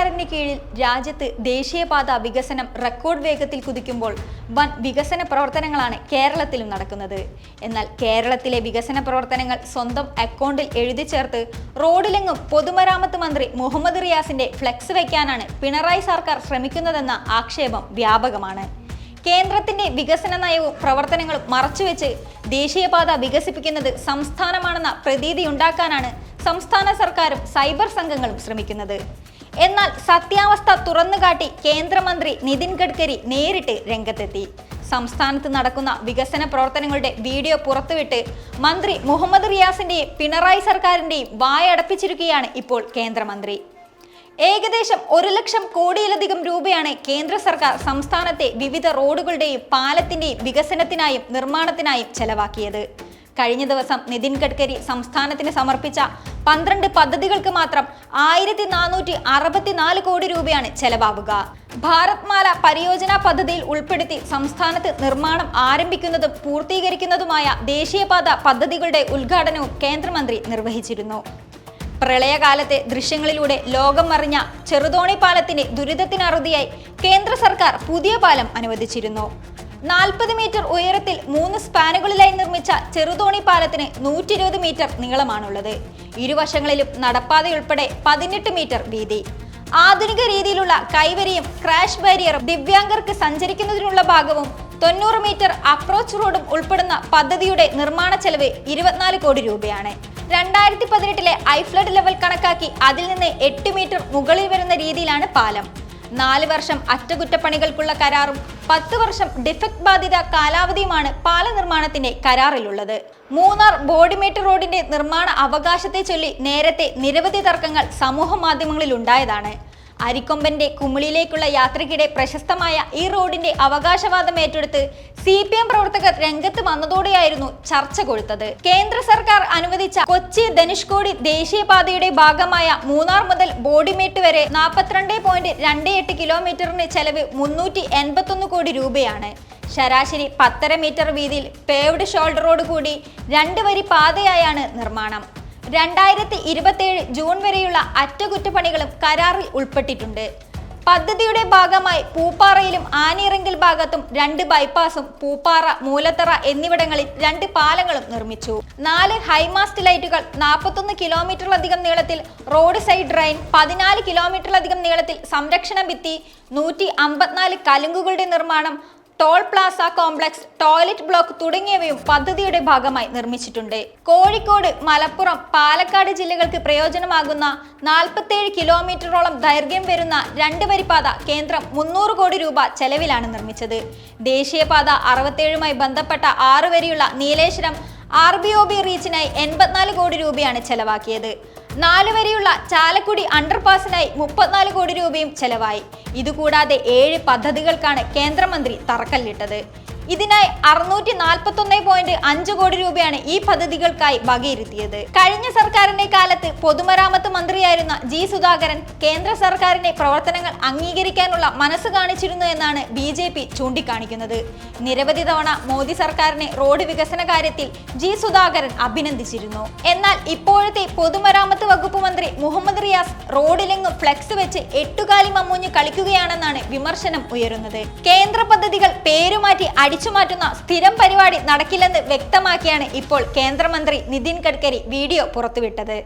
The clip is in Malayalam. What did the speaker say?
സർക്കാരിന്റെ കീഴിൽ രാജ്യത്ത് ദേശീയപാത വികസനം റെക്കോർഡ് വേഗത്തിൽ കുതിക്കുമ്പോൾ വൻ വികസന പ്രവർത്തനങ്ങളാണ് കേരളത്തിലും നടക്കുന്നത്. എന്നാൽ കേരളത്തിലെ വികസന പ്രവർത്തനങ്ങൾ സ്വന്തം അക്കൗണ്ടിൽ എഴുതി ചേർത്ത് റോഡിലെങ്ങും പൊതുമരാമത്ത് മന്ത്രി മുഹമ്മദ് റിയാസിന്റെ ഫ്ലെക്സ് വയ്ക്കാനാണ് പിണറായി സർക്കാർ ശ്രമിക്കുന്നതെന്ന ആക്ഷേപം വ്യാപകമാണ്. കേന്ദ്രത്തിന്റെ വികസന നയവും പ്രവർത്തനങ്ങളും മറച്ചുവെച്ച് ദേശീയപാത വികസിപ്പിക്കുന്നത് സംസ്ഥാനമാണെന്ന പ്രതീതി ഉണ്ടാക്കാനാണ് സംസ്ഥാന സർക്കാരും സൈബർ സംഘങ്ങളും ശ്രമിക്കുന്നത്. എന്നാൽ സത്യാവസ്ഥ തുറന്നുകാട്ടി കേന്ദ്രമന്ത്രി നിതിൻ ഗഡ്കരി നേരിട്ട് രംഗത്തെത്തി. സംസ്ഥാനത്ത് നടക്കുന്ന വികസന പ്രവർത്തനങ്ങളുടെ വീഡിയോ പുറത്തുവിട്ട് മന്ത്രി മുഹമ്മദ് റിയാസിന്റെയും പിണറായി സർക്കാരിന്റെയും വായടപ്പിച്ചിരിക്കുകയാണ് ഇപ്പോൾ കേന്ദ്രമന്ത്രി. ഏകദേശം ഒരു ലക്ഷം കോടിയിലധികം രൂപയാണ് കേന്ദ്ര സർക്കാർ സംസ്ഥാനത്തെ വിവിധ റോഡുകളുടെയും പാലത്തിന്റെയും വികസനത്തിനായും നിർമ്മാണത്തിനായും ചെലവാക്കിയത്. കഴിഞ്ഞ ദിവസം നിതിൻ ഗഡ്കരി സംസ്ഥാനത്തിന് സമർപ്പിച്ച പന്ത്രണ്ട് പദ്ധതികൾക്ക് മാത്രം ആയിരത്തി നാനൂറ്റി അറുപത്തിനാല് കോടി രൂപയാണ് ചെലവാകുക ഭാരത്മാല പരിയോജന പദ്ധതിയിൽ ഉൾപ്പെടുത്തി സംസ്ഥാനത്ത് നിർമ്മാണം ആരംഭിക്കുന്നതും പൂർത്തീകരിക്കുന്നതുമായ ദേശീയപാത പദ്ധതികളുടെ ഉദ്ഘാടനവും കേന്ദ്രമന്ത്രി നിർവഹിച്ചിരുന്നു. പ്രളയകാലത്തെ ദൃശ്യങ്ങളിലൂടെ ലോകം മറിഞ്ഞ ചെറുതോണി പാലത്തിന്റെ ദുരിതത്തിനറുതിയായി കേന്ദ്ര സർക്കാർ പുതിയ പാലം അനുവദിച്ചിരുന്നു. നാൽപ്പത് മീറ്റർ ഉയരത്തിൽ മൂന്ന് സ്പാനുകളിലായി നിർമ്മിച്ച ചെറുതോണി പാലത്തിന് നൂറ്റി മീറ്റർ നീളമാണുള്ളത്. ഇരുവശങ്ങളിലും നടപ്പാതയുൾപ്പെടെ പതിനെട്ട് മീറ്റർ വീതി. ആധുനിക രീതിയിലുള്ള കൈവരിയും ക്രാഷ് ബാരിയറും ദിവ്യാംഗർക്ക് സഞ്ചരിക്കുന്നതിനുള്ള ഭാഗവും തൊണ്ണൂറ് മീറ്റർ അപ്രോച്ച് റോഡും ഉൾപ്പെടുന്ന പദ്ധതിയുടെ നിർമ്മാണ ചെലവ് ഇരുപത്തിനാല് കോടി രൂപയാണ്. രണ്ടായിരത്തി പതിനെട്ടിലെ ഐഫ്ലഡ് ലെവൽ കണക്കാക്കി അതിൽ നിന്ന് എട്ട് മീറ്റർ മുകളിൽ വരുന്ന രീതിയിലാണ് പാലം. നാല് വർഷം അറ്റകുറ്റപ്പണികൾക്കുള്ള കരാറും പത്ത് വർഷം ഡിഫക്ട് ബാധിത കാലാവധിയുമാണ് പാല നിർമ്മാണത്തിന്റെ കരാറിലുള്ളത്. മൂന്നാർ ബോഡിമേറ്റ് റോഡിന്റെ നിർമ്മാണ അവകാശത്തെ ചൊല്ലി നേരത്തെ നിരവധി തർക്കങ്ങൾ സമൂഹ മാധ്യമങ്ങളിൽ ഉണ്ടായതാണ് അരിക്കൊമ്പന്റെ കുമിളിയിലേക്കുള്ള യാത്രയ്ക്കിടെ പ്രശസ്തമായ ഈ റോഡിന്റെ അവകാശവാദം ഏറ്റെടുത്ത് സി പി എം പ്രവർത്തകർ രംഗത്ത് വന്നതോടെയായിരുന്നു ചർച്ച കൊഴുത്തത്. കേന്ദ്ര സർക്കാർ അനുവദിച്ച കൊച്ചി ധനുഷ്കോടി ദേശീയപാതയുടെ ഭാഗമായ മൂന്നാർ മുതൽ ബോഡിമേട്ട് വരെ നാൽപ്പത്തിരണ്ട് പോയിന്റ് രണ്ട് എട്ട് കിലോമീറ്ററിന് ചെലവ് മുന്നൂറ്റി എൺപത്തൊന്ന് കോടി രൂപയാണ്. ശരാശരി പത്തര മീറ്റർ വീതിയിൽ പേവ്ഡ് ഷോൾഡറോട് കൂടി രണ്ട് വരി പാതയായാണ് നിർമ്മാണം. രണ്ടായിരത്തി ഇരുപത്തിയേഴ് ജൂൺ വരെയുള്ള അറ്റകുറ്റപ്പണികളും കരാറിൽ ഉൾപ്പെട്ടിട്ടുണ്ട്. പദ്ധതിയുടെ ഭാഗമായി പൂപ്പാറയിലും ആനിറങ്കൽ ഭാഗത്തും രണ്ട് ബൈപ്പാസും പൂപ്പാറ മൂലത്തറ എന്നിവിടങ്ങളിൽ രണ്ട് പാലങ്ങളും നിർമ്മിച്ചു. നാല് ഹൈമാസ്റ്റ് ലൈറ്റുകൾ നാൽപ്പത്തൊന്ന് കിലോമീറ്ററിലധികം നീളത്തിൽ റോഡ് സൈഡ് ഡ്രൈൻ പതിനാല് കിലോമീറ്ററിലധികം നീളത്തിൽ സംരക്ഷണ ഭിത്തി നൂറ്റി അമ്പത്തിനാല് കലുങ്കുകളുടെ നിർമ്മാണം toll plaza complex toilet block തുടങ്ങിയവയും പദ്ധതിയുടെ ഭാഗമായി നിർമ്മിച്ചിട്ടുണ്ട്. കോഴിക്കോട് മലപ്പുറം പാലക്കാട് ജില്ലകൾക്ക് പ്രയോജനമാകുന്ന നാൽപ്പത്തേഴ് കിലോമീറ്ററോളം ദൈർഘ്യം വരുന്ന രണ്ട് വരിപ്പാത കേന്ദ്രം മുന്നൂറ് കോടി രൂപ ചെലവിലാണ് നിർമ്മിച്ചത്. ദേശീയപാത അറുപത്തേഴുമായി ബന്ധപ്പെട്ട ആറ് വരിയുള്ള Nileshwaram R B O B റീച്ചിനായി എൺപത്തിനാല് കോടി രൂപയാണ് ചെലവാക്കിയത്. നാല് വരെയുള്ള ചാലക്കുടി അണ്ടർപാസിനായി മുപ്പത്തിനാല് കോടി രൂപയും ചെലവായി. ഇതുകൂടാതെ ഏഴ് പദ്ധതികൾക്കാണ് കേന്ദ്രമന്ത്രി തറക്കല്ലിട്ടത്. ഇതിനായി അറുന്നൂറ്റി നാൽപ്പത്തൊന്ന് പോയിന്റ് അഞ്ച് കോടി രൂപയാണ് ഈ പദ്ധതികൾക്കായി വകയിരുത്തിയത്. കഴിഞ്ഞ സർക്കാരിന്റെ കാലത്ത് പൊതുമരാമത്ത് മന്ത്രിയായിരുന്ന ജി സുധാകരൻ കേന്ദ്ര സർക്കാരിന്റെ പ്രവർത്തനങ്ങൾ അംഗീകരിക്കാനുള്ള മനസ്സ് കാണിച്ചിരുന്നു എന്നാണ് ബി ജെ പി ചൂണ്ടിക്കാണിക്കുന്നത്. നിരവധി തവണ മോദി സർക്കാരിനെ റോഡ് വികസന കാര്യത്തിൽ ജി സുധാകരൻ അഭിനന്ദിച്ചിരുന്നു. എന്നാൽ ഇപ്പോഴത്തെ പൊതുമരാമത്ത് വകുപ്പ് മന്ത്രി മുഹമ്മദ് റിയാസ് റോഡിലെങ്ങും ഫ്ലെക്സ് വെച്ച് എട്ടുകാലി മമ്മൂഞ്ഞ് കളിക്കുകയാണെന്നാണ് വിമർശനം ഉയരുന്നത്. കേന്ദ്ര പദ്ധതികൾ പേരുമാറ്റി അടിച്ചുമാറ്റുന്ന സ്ഥിരം പരിപാടി നടക്കില്ലെന്ന് വ്യക്തമാക്കിയാണ് ഇപ്പോൾ കേന്ദ്രമന്ത്രി നിതിൻ ഗഡ്കരി വീഡിയോ പുറത്തുവിട്ടത്.